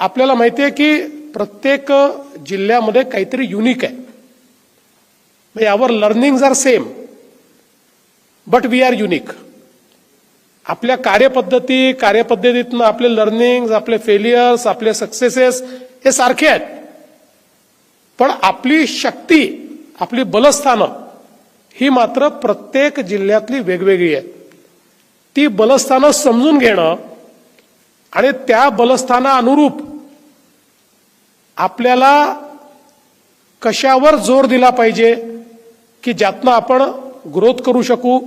आपल्याला माहिती आहे की प्रत्येक जिल्ह्यामध्ये काहीतरी युनिक आहे. म्हणजे our learning are same but we are unique आपल्या कार्यपद्धती कार्यपद्धतीतनं आपले लर्निंग आपले फेलियर्स आपले सक्सेसेस हे सारखे आहेत. पण आपली शक्ती आपली बलस्थानं ही मात्र प्रत्येक जिल्ह्यातली वेगवेगळी आहेत. ती बलस्थानं समजून घेणं आणि त्या बलस्थाना अनुरूप आपल्याला कशावर जोर दिला पाहिजे की ज्यातनं आपण ग्रोथ करू शकू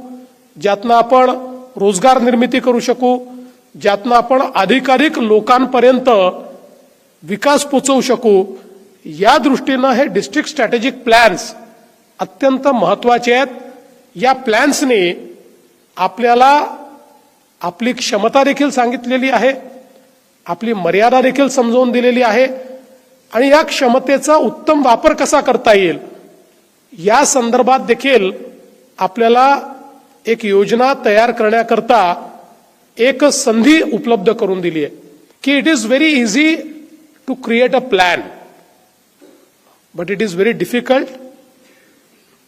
ज्यातनं आपण रोजगार निर्मिती करू शकू ज्यातनं आपण अधिकाधिक लोकांपर्यंत विकास पोचवू शकू या दृष्टीनं हे डिस्ट्रिक्ट स्ट्रॅटेजिक प्लॅन्स अत्यंत महत्त्वाचे आहेत. या प्लॅन्सने आपल्याला आपली क्षमता देखील सांगितलेली आहे. आपली मर्यादा देखील समजावून दिलेली आहे आणि या क्षमतेचा उत्तम वापर कसा करता येईल? या संदर्भात देखील आपल्याला एक योजना तयार करण्याकरता एक संधी उपलब्ध करून दिली आहे की it is very easy to create a plan but it is very difficult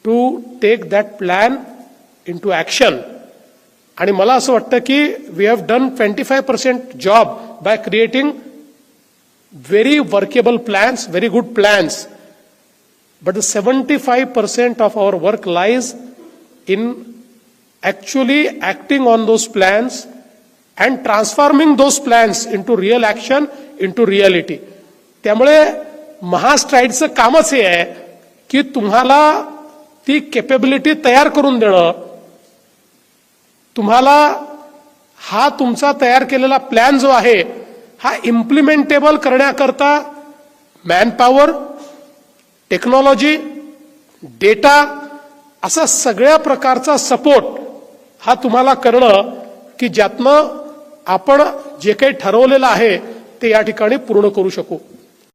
to take that plan in to action आणि मला असं वाटतं की we have done twenty five percent job by creating very workable plans, very good plans. but the 75% of our work lies in actually acting on those plans and transforming those plans into real action into reality त्यामुळे महास्ट्राईडचं कामच हे आहे की तुम्हाला ती capability तयार करून देणं तुम्हाला हा तुमचा तयार केलेला प्लॅन जो आहे हा इम्प्लिमेंटेबल करण्याकरता मॅनपॉवर टेक्नॉलॉजी डेटा असा सगळ्या प्रकारचा सपोर्ट हा तुम्हाला करणं की ज्यातनं आपण जे काही ठरवलेलं आहे ते या ठिकाणी पूर्ण करू शकू.